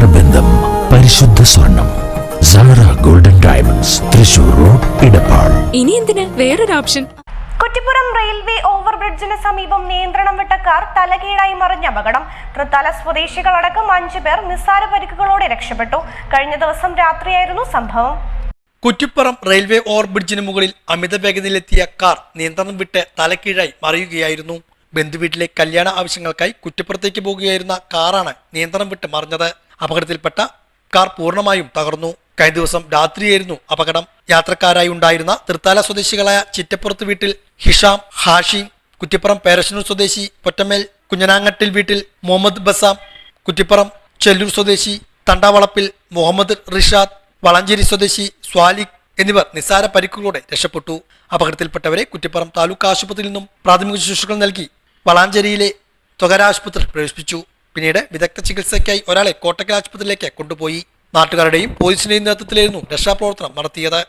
നേത്രബന്ധം പരിശുദ്ധ സ്വർണം Sara golden diamonds Thrissur road Edappal ഇനി എന്തിന്? വേറൊരു ഓപ്ഷൻ. കുറ്റിപ്പുറം റെയിൽവേ ഓവർബ്രിഡ്ജിന് സമീപം നിയന്ത്രണം വിട്ട കാർ തലകീഴായി മറിഞ്ഞ അപകടം. തൃത്താല സ്വദേശികളടക്കം അഞ്ചു പേർ നിസ്സാര പരിക്കുകളോടെ രക്ഷപ്പെട്ടു. കഴിഞ്ഞ ദിവസം രാത്രിയായിരുന്നു സംഭവം. കുറ്റിപ്പുറം റെയിൽവേ ഓവർബ്രിഡ്ജിന് മുകളിൽ അമിത വേഗതയിലെത്തിയ കാർ നിയന്ത്രണം വിട്ട് തലക്കീഴായി മറിയുകയായിരുന്നു. ബന്ധുവീട്ടിലെ കല്യാണ ആവശ്യങ്ങൾക്കായി കുറ്റിപ്പുറത്തേക്ക് പോകുകയായിരുന്ന കാറാണ് നിയന്ത്രണം വിട്ട് മറിഞ്ഞത്. അപകടത്തിൽപ്പെട്ട കാർ പൂർണമായും തകർന്നു. കഴിഞ്ഞ ദിവസം രാത്രിയായിരുന്നു അപകടം. യാത്രക്കാരായി ഉണ്ടായിരുന്ന തൃത്താല സ്വദേശികളായ ചിറ്റപ്പുറത്ത് വീട്ടിൽ ഹിഷാം ഹാഷിം കുറ്റിപ്പുറം പേരശനൂർ സ്വദേശി പൊറ്റമേൽ കുഞ്ഞനാങ്ങട്ടിൽ വീട്ടിൽ മുഹമ്മദ് ബസാം കുറ്റിപ്പുറം ചെല്ലൂർ സ്വദേശി തണ്ടാവളപ്പിൽ മുഹമ്മദ് റിഷാദ് വളഞ്ചേരി സ്വദേശി സ്വാലിഖ് എന്നിവർ നിസ്സാര പരിക്കുകളോടെ രക്ഷപ്പെട്ടു. അപകടത്തിൽപ്പെട്ടവരെ കുറ്റിപ്പുറം താലൂക്ക് ആശുപത്രിയിൽ നിന്നും പ്രാഥമിക ശുശ്രൂഷകൾ നൽകി വളാഞ്ചേരിയിലെ ത്വകര പ്രവേശിപ്പിച്ചു. പിന്നീട് വിദഗ്ധ ചികിത്സയ്ക്കായി ഒരാളെ കോട്ടക്കൽ ആശുപത്രിയിലേക്ക് കൊണ്ടുപോയി. നാട്ടുകാരുടെയും പോലീസിന്റെയും നേതൃത്വത്തിലായിരുന്നു രക്ഷാപ്രവർത്തനം നടത്തിയത്.